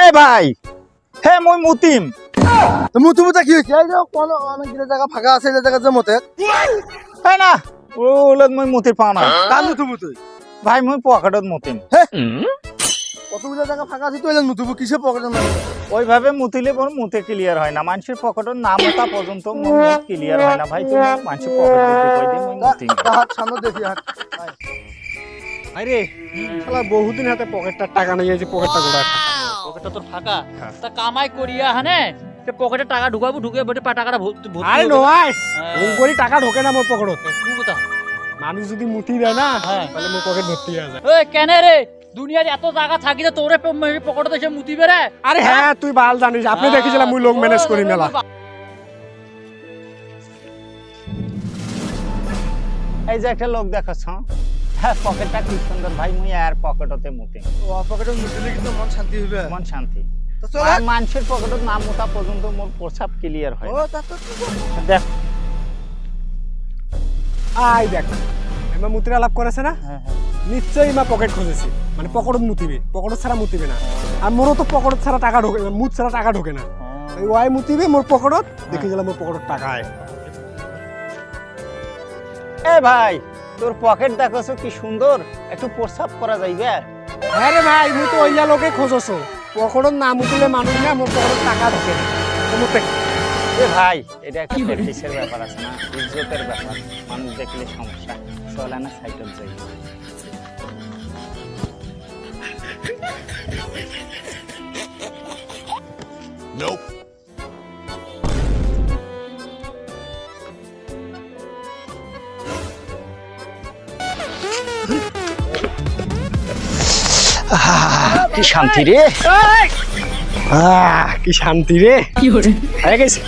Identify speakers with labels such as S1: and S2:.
S1: এ ভাই হে মই মুতিম।
S2: তো মুতু মুতা কি হয়েছে এই যে কোন অনেকগুলো জায়গা ফাঁকা আছে এই জায়গা যে মতে।
S1: তাই না ওলত মই মুতির পাও না
S2: কার মুতু মুতু
S1: ভাই মই পকেটত মুতিম।
S2: কতগুলো জায়গা ফাঁকা আছে তুই এলেন মুতুবু কিসে পকেটে না
S1: ওইভাবে মুতিলে মুতে ক্লিয়ার হয় না। মানুষের পকেটত না মোতা পর্যন্ত ক্লিয়ার হয় না। ভাই তুমি মানুষের পকেট কই দে মই
S2: হাত সামনে দেখি হাত।
S3: আরে শালা বহুদিন হাতে পকেটটা টাকা নিয়ে যে পকেটটা গোড়া
S4: পকেটটা তোর ফাঁকা? তা কামাই করিয়া হানে? সে পকেটে টাকা ঢুকাবো ঢুকে বটে টাকাটা ভর্তি ভর্তি
S3: আরে নয়!
S4: হ্যাঁ।
S3: করি টাকা ঢোকে না মোর পকেটত মানুষ যদি মুঠি দেয় না
S4: হ্যাঁ।
S3: তাহলে মোর পকেট ভর্তি হয়ে যায়।
S4: ওই কেনে রে? দুনিয়ার এত জায়গা থাকি তোরে পকেটে এসে মুতিবে রে
S3: আরে হ্যাঁ তুই বাল জানিস আপনি দেখেছিলাম মুই লোক ম্যানেজ করি মেলা।
S1: এই যে একটা লোক দেখাছ হ্যাঁ পকেটটা কি সুন্দর। ভাই মুই আর পকেটতে মুতিম
S2: ও পকেটে মুতলে কিন্তু মন শান্তি হইবে।
S1: মন শান্তি। আর মানুষের পকেটত না মোতা পর্যন্ত মোর প্রসাব ক্লিয়ার হয়।
S2: ও তা তো
S1: দেখ।
S3: আই দেখ এমা মুতির আলাপ করেছে না?
S1: হ্যাঁ হ্যাঁ।
S3: নিশ্চয়ই মা পকেট খুঁজেছি। মানে পকেটত মুতিবে। পকেটত ছাড়া মুতিবে না। আর মোরও তো পকেটত ছাড়া টাকা ঢোকে না মুত ছাড়া টাকা ঢোকে না। এই ওয়াই মুতিবে মোর পকেটত দেখে গেলাম মোর পকেটত টাকা আয়
S1: এ ভাই তোর পকেট দেখছ কি সুন্দর? একটু প্রসাব করা যাইবে
S3: আরে ভাই মুই তো ওইয়া লোকে খোঁজছো। পকেটত না মুতিলে মানুষ না মোর পকেটত টাকা ঢোকে
S1: এ ভাই এটা কি প্র্যাকটিসের ব্যাপার আছে না? ইজ্জতের ব্যাপার। মানুষ দেখলে সমস্যা। চলে না সাইকেল যাই কি শান্তি রে।
S3: আহ কি শান্তি রে। কি হয়ে গেছে।